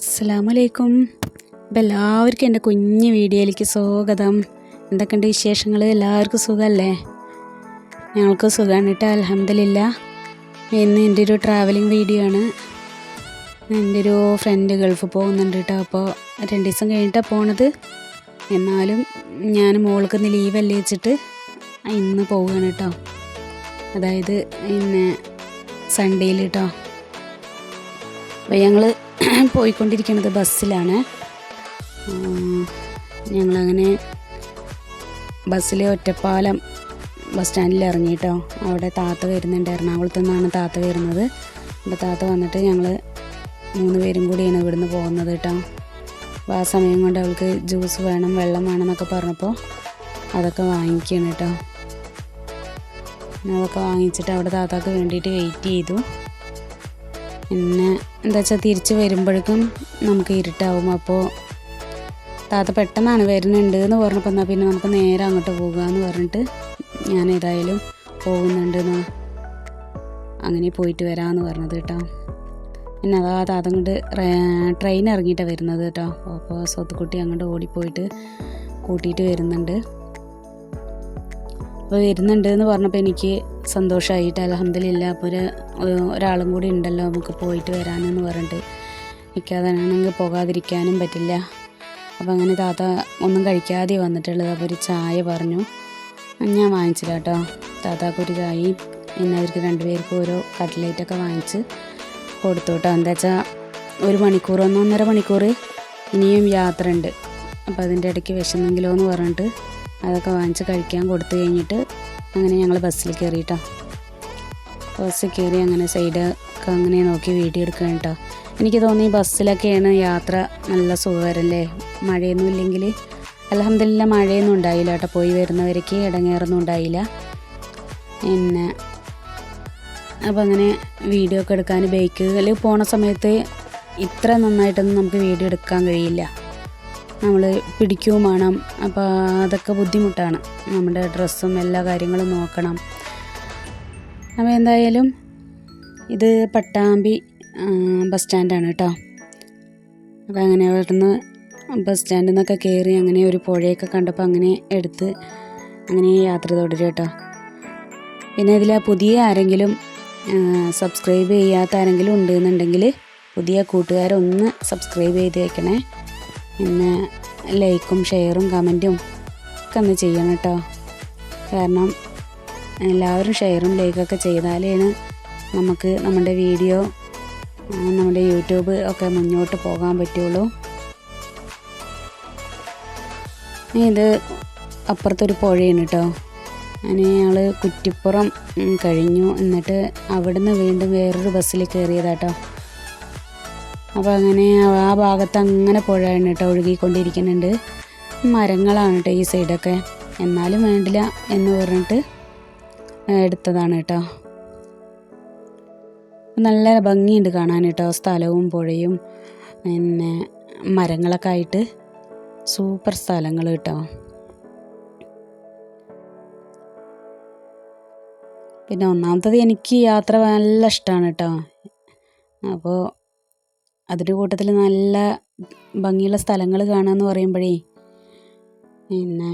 അസ്സാമലൈക്കും അപ്പം എല്ലാവർക്കും എന്റെ കുഞ്ഞ് വീഡിയോയിലേക്ക് സ്വാഗതം. എന്തൊക്കെയുണ്ട് വിശേഷങ്ങൾ എല്ലാവർക്കും സുഖമല്ലേ? ഞങ്ങൾക്ക് സുഖമാണ് കേട്ടോ അലഹമില്ല ഇന്ന് എന്റെ ഒരു ട്രാവലിംഗ് വീഡിയോ ആണ്. എന്റെ ഒരു ഫ്രണ്ട് ഗൾഫ് പോകുന്നുണ്ട് കേട്ടോ അപ്പോൾ രണ്ട് ദിവസം കഴിഞ്ഞിട്ടാണ് പോണത്. എന്നാലും ഞാൻ മോൾക്ക് ഇന്ന് ലീവല്ലേ വെച്ചിട്ട് ഇന്ന് പോവുകയാണ് കേട്ടോ. അതായത് പിന്നെ സൺഡേയിൽ കേട്ടോ. അപ്പോൾ ഞങ്ങൾ പോയിക്കൊണ്ടിരിക്കുന്നത് ബസ്സിലാണ്. ഞങ്ങളങ്ങനെ ബസ്സിലെ ഒറ്റപ്പാലം ബസ് സ്റ്റാൻഡിൽ ഇറങ്ങിയിട്ടോ അവിടെ താത്ത വരുന്നുണ്ട്. എറണാകുളത്ത് നിന്നാണ് താത്ത വരുന്നത്. അപ്പോൾ താത്ത വന്നിട്ട് ഞങ്ങൾ മൂന്ന് പേരും കൂടിയാണ് ഇവിടുന്ന് പോകുന്നത് കേട്ടോ അപ്പോൾ ആ സമയം കൊണ്ട് അവൾക്ക് ജ്യൂസ് വേണം വെള്ളം വേണം എന്നൊക്കെ പറഞ്ഞപ്പോൾ അതൊക്കെ വാങ്ങിക്കുകയാണ് കേട്ടോ അതൊക്കെ വാങ്ങിച്ചിട്ട് അവിടെ താത്താക്ക് വേണ്ടിയിട്ട് വെയിറ്റ് ചെയ്തു. പിന്നെ എന്താ വെച്ചാൽ തിരിച്ച് വരുമ്പോഴേക്കും നമുക്ക് ഇരുട്ടാവും. അപ്പോൾ താത്ത പെട്ടെന്നാണ് വരുന്നുണ്ട് എന്ന് പറഞ്ഞപ്പോൾ എന്നാൽ പിന്നെ നമുക്ക് നേരെ അങ്ങോട്ട് പോകാമെന്ന് പറഞ്ഞിട്ട് ഞാൻ ഏതായാലും പോകുന്നുണ്ടെന്ന് അങ്ങനെ പോയിട്ട് വരാമെന്ന് പറഞ്ഞത് കേട്ടോ. പിന്നെ അതാ താത്ത അങ്ങോട്ട് ട്രെയിൻ ഇറങ്ങിയിട്ടാണ് വരുന്നത് കേട്ടോ. അപ്പോൾ സ്വത്തുക്കുട്ടി അങ്ങോട്ട് ഓടിപ്പോയിട്ട് കൂട്ടിയിട്ട് വരുന്നുണ്ട്. അപ്പോൾ വരുന്നുണ്ട് എന്ന് പറഞ്ഞപ്പോൾ എനിക്ക് സന്തോഷമായിട്ട് അലഹമ്മദില്ല അപ്പോൾ ഒരു ഒരാളും കൂടി ഉണ്ടല്ലോ നമുക്ക് പോയിട്ട് വരാനെന്ന് പറഞ്ഞിട്ട്. നിൽക്കാതാണെങ്കിൽ പോകാതിരിക്കാനും പറ്റില്ല. അപ്പോൾ അങ്ങനെ താത്ത ഒന്നും കഴിക്കാതെ വന്നിട്ടുള്ളത് അപ്പോൾ ഒരു ചായ പറഞ്ഞു. ഞാൻ വാങ്ങിച്ചില്ല കേട്ടോ താത്താക്കൊരു ചായ പിന്നെ അവർക്ക് രണ്ടുപേർക്കും ഓരോ കട്ട്ലേറ്റൊക്കെ വാങ്ങിച്ച് കൊടുത്തു കേട്ടോ എന്താ വെച്ചാൽ ഒരു മണിക്കൂർ ഒന്നൊന്നര മണിക്കൂർ ഇനിയും യാത്ര ഉണ്ട് അപ്പോൾ അതിന്റെ ഇടയ്ക്ക് വിശന്നെങ്കിലോ എന്ന് പറഞ്ഞിട്ട് അതൊക്കെ വാങ്ങിച്ച് കഴിക്കാൻ കൊടുത്തു കഴിഞ്ഞിട്ട് അങ്ങനെ ഞങ്ങൾ ബസ്സിൽ കയറിയിട്ടോ ബസ്സിൽ കയറി അങ്ങനെ സൈഡ് അങ്ങനെ നോക്കി വീഡിയോ എടുക്കാൻ കേട്ടോ എനിക്ക് തോന്നി ബസ്സിലൊക്കെയാണ് യാത്ര നല്ല സുഖകരല്ലേ? മഴയൊന്നും ഇല്ലെങ്കിൽ അലഹമില്ല മഴയൊന്നും ഉണ്ടായില്ല കേട്ടോ പോയി വരുന്നവർക്ക് ഇടങ്ങേറൊന്നും ഉണ്ടായില്ല. പിന്നെ അപ്പോൾ അങ്ങനെ വീഡിയോ ഒക്കെ എടുക്കാൻ ബൈക്കിൽ പോണ സമയത്ത് ഇത്ര നന്നായിട്ടൊന്നും നമുക്ക് വീഡിയോ എടുക്കാൻ കഴിയില്ല. നമ്മൾ പിടിക്കുകയും വേണം. അപ്പോൾ അതൊക്കെ ബുദ്ധിമുട്ടാണ്. നമ്മുടെ ഡ്രസ്സും എല്ലാ കാര്യങ്ങളും നോക്കണം. അപ്പോൾ എന്തായാലും ഇത് പട്ടാമ്പി ബസ് സ്റ്റാൻഡാണ് കേട്ടോ. അപ്പോൾ അങ്ങനെ അവിടുന്ന് ബസ് സ്റ്റാൻഡിൽ നിന്നൊക്കെ കയറി അങ്ങനെ ഒരു പുഴയൊക്കെ കണ്ടപ്പോൾ അങ്ങനെ എടുത്ത് അങ്ങനെ യാത്ര തുടരും കേട്ടോ. പിന്നെ ഇതിൽ പുതിയ ആരെങ്കിലും സബ്സ്ക്രൈബ് ചെയ്യാത്ത ആരെങ്കിലും ഉണ്ടെന്നുണ്ടെങ്കിൽ പുതിയ കൂട്ടുകാരൊന്ന് സബ്സ്ക്രൈബ് ചെയ്ത് വെക്കണേ. പിന്നെ ലൈക്കും ഷെയറും കമന്റും ഒക്കെ ഒന്ന് ചെയ്യണം കേട്ടോ കാരണം എല്ലാവരും ഷെയറും ലൈക്കൊക്കെ ചെയ്താലാണ് നമുക്ക് നമ്മുടെ വീഡിയോ നമ്മുടെ യൂട്യൂബ് ഒക്കെ മുന്നോട്ട് പോകാൻ പറ്റുള്ളൂ. ഇത് അപ്പുറത്തൊരു പുഴയാണ് കേട്ടോ അങ്ങനെ ഞങ്ങൾ കുറ്റിപ്പുറം കഴിഞ്ഞു. എന്നിട്ട് അവിടുന്ന് വീണ്ടും വേറൊരു ബസ്സിൽ കയറിയതാട്ടോ അപ്പോൾ അങ്ങനെ ആ ഭാഗത്ത് അങ്ങനെ പുഴയാണ് കേട്ടോ ഒഴുകിക്കൊണ്ടിരിക്കുന്നുണ്ട്. മരങ്ങളാണ് കേട്ടോ ഈ സൈഡൊക്കെ. എന്നാലും വേണ്ടില്ല എന്ന് പറഞ്ഞിട്ട് എടുത്തതാണ് കേട്ടോ നല്ല ഭംഗിയുണ്ട് കാണാൻ കേട്ടോ സ്ഥലവും പുഴയും പിന്നെ മരങ്ങളൊക്കെ ആയിട്ട് സൂപ്പർ സ്ഥലങ്ങൾ കേട്ടോ പിന്നെ ഒന്നാമത്തത് എനിക്ക് യാത്ര നല്ല ഇഷ്ടമാണ് കേട്ടോ അപ്പോൾ അതിന്റെ കൂട്ടത്തിൽ നല്ല ഭംഗിയുള്ള സ്ഥലങ്ങൾ കാണാമെന്ന് പറയുമ്പോഴേ. പിന്നെ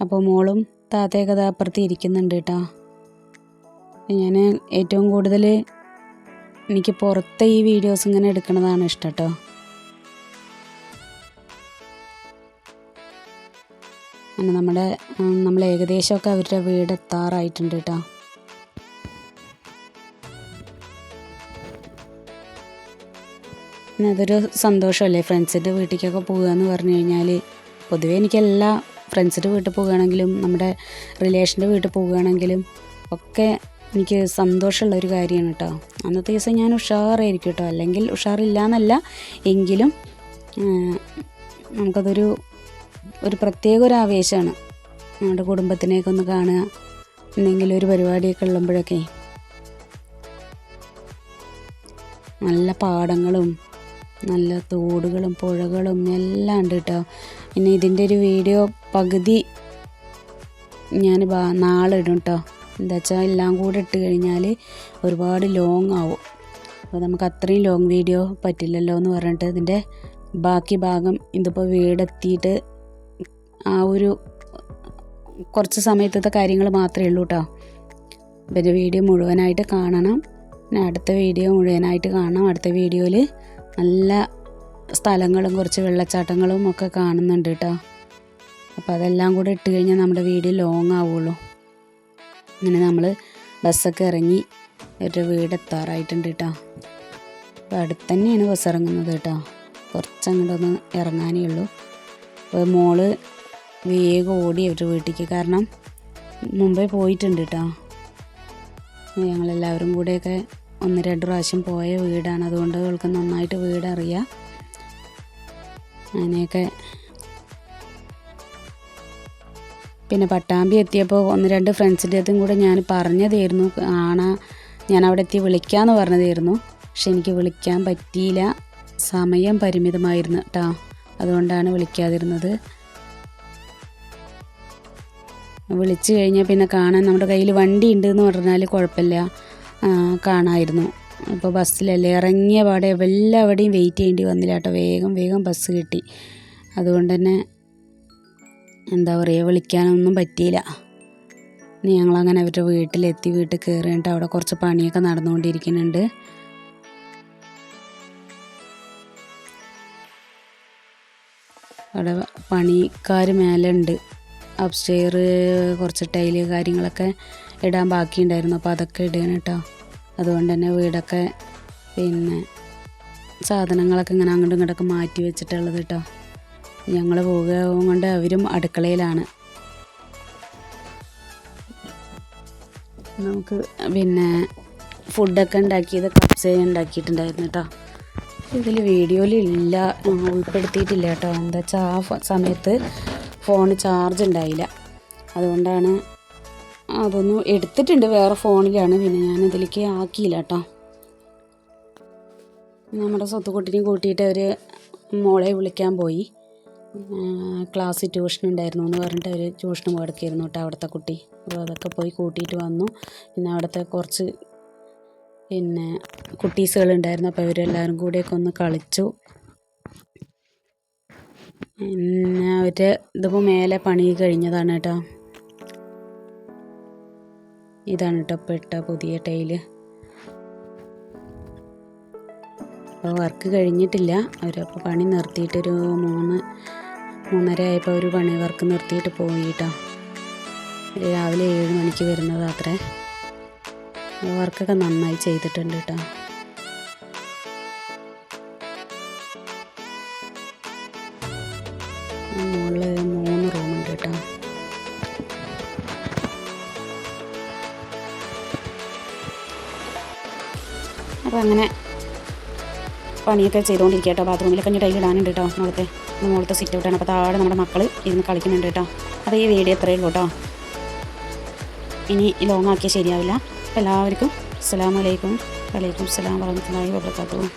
അപ്പോൾ മോളും താത്തയൊക്കെ അപ്പുറത്ത് ഇരിക്കുന്നുണ്ട് കേട്ടോ. ഞാൻ ഏറ്റവും കൂടുതൽ എനിക്ക് പുറത്തെ ഈ വീഡിയോസ് ഇങ്ങനെ എടുക്കുന്നതാണ് ഇഷ്ടം കേട്ടോ. നമ്മുടെ നമ്മൾ ഏകദേശമൊക്കെ അവരുടെ വീട് എത്താറായിട്ടുണ്ട് കേട്ടോ. പിന്നെ അതൊരു സന്തോഷമല്ലേ? ഫ്രണ്ട്സിന്റെ വീട്ടിലേക്കൊക്കെ പോകുക എന്ന് പറഞ്ഞു കഴിഞ്ഞാൽ പൊതുവേ എനിക്കെല്ലാ ഫ്രണ്ട്സിന്റെ വീട്ടിൽ പോകുകയാണെങ്കിലും നമ്മുടെ റിലേഷന്റെ വീട്ടിൽ പോകുകയാണെങ്കിലും ഒക്കെ എനിക്ക് സന്തോഷമുള്ള ഒരു കാര്യമാണ് കേട്ടോ. അന്നത്തെ ദിവസം ഞാൻ ഉഷാറായിരിക്കും കേട്ടോ. അല്ലെങ്കിൽ ഉഷാറില്ല എന്നല്ല എങ്കിലും നമുക്കതൊരു ഒരു പ്രത്യേക ഒരു ആവേശമാണ്. നമ്മുടെ കുടുംബത്തിനെയൊക്കെ ഒന്ന് കാണുക എന്തെങ്കിലും ഒരു പരിപാടിയൊക്കെ ഉള്ളുമ്പോഴൊക്കെ നല്ല പാടങ്ങളും നല്ല തോടുകളും പുഴകളും എല്ലാം ഉണ്ട് കേട്ടോ പിന്നെ ഇതിന്റെ ഒരു വീഡിയോ പകുതി ഞാൻ നാളെ ഇടും കേട്ടോ എന്താ വെച്ചാൽ എല്ലാം കൂടെ ഇട്ട് കഴിഞ്ഞാൽ ഒരുപാട് ലോങ് ആവും. അപ്പോൾ നമുക്ക് അത്രയും ലോങ് വീഡിയോ പറ്റില്ലല്ലോ എന്ന് പറഞ്ഞിട്ട് ഇതിന്റെ ബാക്കി ഭാഗം ഇതിപ്പോൾ വീടെത്തിയിട്ട് ആ ഒരു കുറച്ച് സമയത്തത്തെ കാര്യങ്ങൾ മാത്രമേ ഉള്ളൂ കേട്ടോ പിന്നെ വീഡിയോ മുഴുവനായിട്ട് കാണണം. പിന്നെ അടുത്ത വീഡിയോ മുഴുവനായിട്ട് കാണണം അടുത്ത വീഡിയോയിൽ നല്ല സ്ഥലങ്ങളും കുറച്ച് വെള്ളച്ചാട്ടങ്ങളും ഒക്കെ കാണുന്നുണ്ട് കേട്ടോ അപ്പോൾ അതെല്ലാം കൂടെ ഇട്ട് കഴിഞ്ഞാൽ നമ്മുടെ വീട് ലോങ് ആവുള്ളൂ. അങ്ങനെ നമ്മൾ ബസ്സൊക്കെ ഇറങ്ങി ഒരു വീട് എത്താറായിട്ടുണ്ട് കേട്ടോ അപ്പോൾ അടുത്ത് തന്നെയാണ് ബസ് ഇറങ്ങുന്നത് കേട്ടോ കുറച്ച് അങ്ങോട്ടൊന്ന് ഇറങ്ങാനേ ഉള്ളൂ. അപ്പോൾ മോൾ വേഗം ഓടി അവരുടെ വീട്ടിലേക്ക് കാരണം മുമ്പേ പോയിട്ടുണ്ട് കേട്ടോ ഞങ്ങളെല്ലാവരും കൂടെയൊക്കെ ഒന്ന് രണ്ട് പ്രാവശ്യം പോയ വീടാണ്. അതുകൊണ്ട് അവൾക്ക് നന്നായിട്ട് വീടറിയാം. അങ്ങനെയൊക്കെ. പിന്നെ പട്ടാമ്പി എത്തിയപ്പോൾ ഒന്ന് രണ്ട് ഫ്രണ്ട്സിന്റെ അടുത്തും കൂടെ ഞാൻ പറഞ്ഞതായിരുന്നു. ആണ ഞാൻ അവിടെ എത്തി വിളിക്കാമെന്ന് പറഞ്ഞതായിരുന്നു. പക്ഷെ എനിക്ക് വിളിക്കാൻ പറ്റിയില്ല. സമയം പരിമിതമായിരുന്നു കേട്ടോ അതുകൊണ്ടാണ് വിളിക്കാതിരുന്നത്. വിളിച്ചു കഴിഞ്ഞാൽ പിന്നെ കാണാൻ നമ്മുടെ കയ്യിൽ വണ്ടി ഉണ്ട് എന്ന് പറഞ്ഞാൽ കുഴപ്പമില്ല. കാണാമായിരുന്നു അപ്പോൾ ബസ്സിലല്ലേ ഇറങ്ങിയ പാടെ എല്ലാവിടെയും വെയിറ്റ് ചെയ്യേണ്ടി വന്നില്ല കേട്ടോ വേഗം വേഗം ബസ് കിട്ടി. അതുകൊണ്ട് തന്നെ എന്താ പറയുക വിളിക്കാനൊന്നും പറ്റിയില്ല. ഇനി ഞങ്ങളങ്ങനെ അവരുടെ വീട്ടിലെത്തി വീട്ടിൽ കയറിയിട്ട് അവിടെ കുറച്ച് പണിയൊക്കെ നടന്നുകൊണ്ടിരിക്കുന്നുണ്ട്. അവിടെ പണിക്കാർ മേലുണ്ട്. അപ്സ്റ്റെയർ കുറച്ച് ടൈൽ കാര്യങ്ങളൊക്കെ ഇടാൻ ബാക്കിയുണ്ടായിരുന്നു. അപ്പോൾ അതൊക്കെ ഇടുകയാണ് കേട്ടോ. അതുകൊണ്ട് തന്നെ വീടൊക്കെ പിന്നെ സാധനങ്ങളൊക്കെ ഇങ്ങനെ അങ്ങോട്ടും ഇങ്ങോട്ടൊക്കെ മാറ്റി വെച്ചിട്ടുള്ളത് കേട്ടോ. ഞങ്ങൾ പോകുക കൊണ്ട് അവരും അടുക്കളയിലാണ്. നമുക്ക് പിന്നെ ഫുഡൊക്കെ ഉണ്ടാക്കിയത് കപ്സ ഉണ്ടാക്കിയിട്ടുണ്ടായിരുന്നു കേട്ടോ. ഇതിൽ വീഡിയോയിൽ ഇല്ല ഉൾപ്പെടുത്തിയിട്ടില്ല കേട്ടോ. എന്താ വെച്ചാൽ ആ സമയത്ത് ഫോൺ ചാർജ് ഉണ്ടായില്ല. അതുകൊണ്ടാണ് അതൊന്നും എടുത്തിട്ടുണ്ട് വേറെ ഫോണിലാണ്. പിന്നെ ഞാൻ ഇതിലേക്ക് ആക്കിയില്ല കേട്ടോ നമ്മുടെ സ്വത്തുക്കുട്ടിനെ കൂട്ടിയിട്ട് അവർ മോളെ വിളിക്കാൻ പോയി. ക്ലാസ് ട്യൂഷൻ ഉണ്ടായിരുന്നു എന്ന് പറഞ്ഞിട്ട് അവർ ട്യൂഷൻ കിടക്കിയിരുന്നു കേട്ടോ അവിടുത്തെ കുട്ടി. അപ്പോൾ അതൊക്കെ പോയി കൂട്ടിയിട്ട് വന്നു. പിന്നെ അവിടുത്തെ കുറച്ച് പിന്നെ കുട്ടീസുകളുണ്ടായിരുന്നു അപ്പോൾ ഇവരെല്ലാവരും കൂടിയൊക്കെ ഒന്ന് കളിച്ചു. പിന്നെ അവർ ഇതിപ്പോൾ മേലെ പണി കഴിഞ്ഞതാണ് കേട്ടോ ഇതാണ് കേട്ടോ ഇപ്പോൾ പുതിയ ടൈൽ. അപ്പോൾ വർക്ക് കഴിഞ്ഞിട്ടില്ല. അവരപ്പോൾ പണി നിർത്തിയിട്ടൊരു മൂന്ന് മൂന്നര ആയപ്പോൾ അവർ പണി വർക്ക് നിർത്തിയിട്ട് പോയിട്ടോ. രാവിലെ ഏഴ് മണിക്ക് വരുന്നത് അത്രേ. വർക്കൊക്കെ നന്നായി ചെയ്തിട്ടുണ്ട് കേട്ടോ മുകളിൽ മൂന്ന് റൂമുണ്ട് കേട്ടോ അപ്പോൾ അങ്ങനെ പണിയൊക്കെ ചെയ്തുകൊണ്ടിരിക്കുക കേട്ടോ. ബാത്റൂമിലൊക്കെ ഇനി ടൈൽ ഇടാനുണ്ട് കേട്ടോ. മുകളത്തെ മുകളത്തെ സിറ്റ് ഔട്ടാണ് അപ്പോൾ താഴെ നമ്മുടെ മക്കൾ ഇരുന്ന് കളിക്കുന്നുണ്ട് കേട്ടോ. അപ്പോൾ ഈ വീഡിയോ എത്രയേ ഉള്ളൂ കേട്ടോ. ഇനി ലോങ് ആക്കിയാൽ ശരിയാവില്ല. എല്ലാവർക്കും അസ്സലാമു അലൈക്കും. വലൈക്കും അസ്സലാം വറഹ്മത്തുള്ളാഹി വബറകാതുഹു.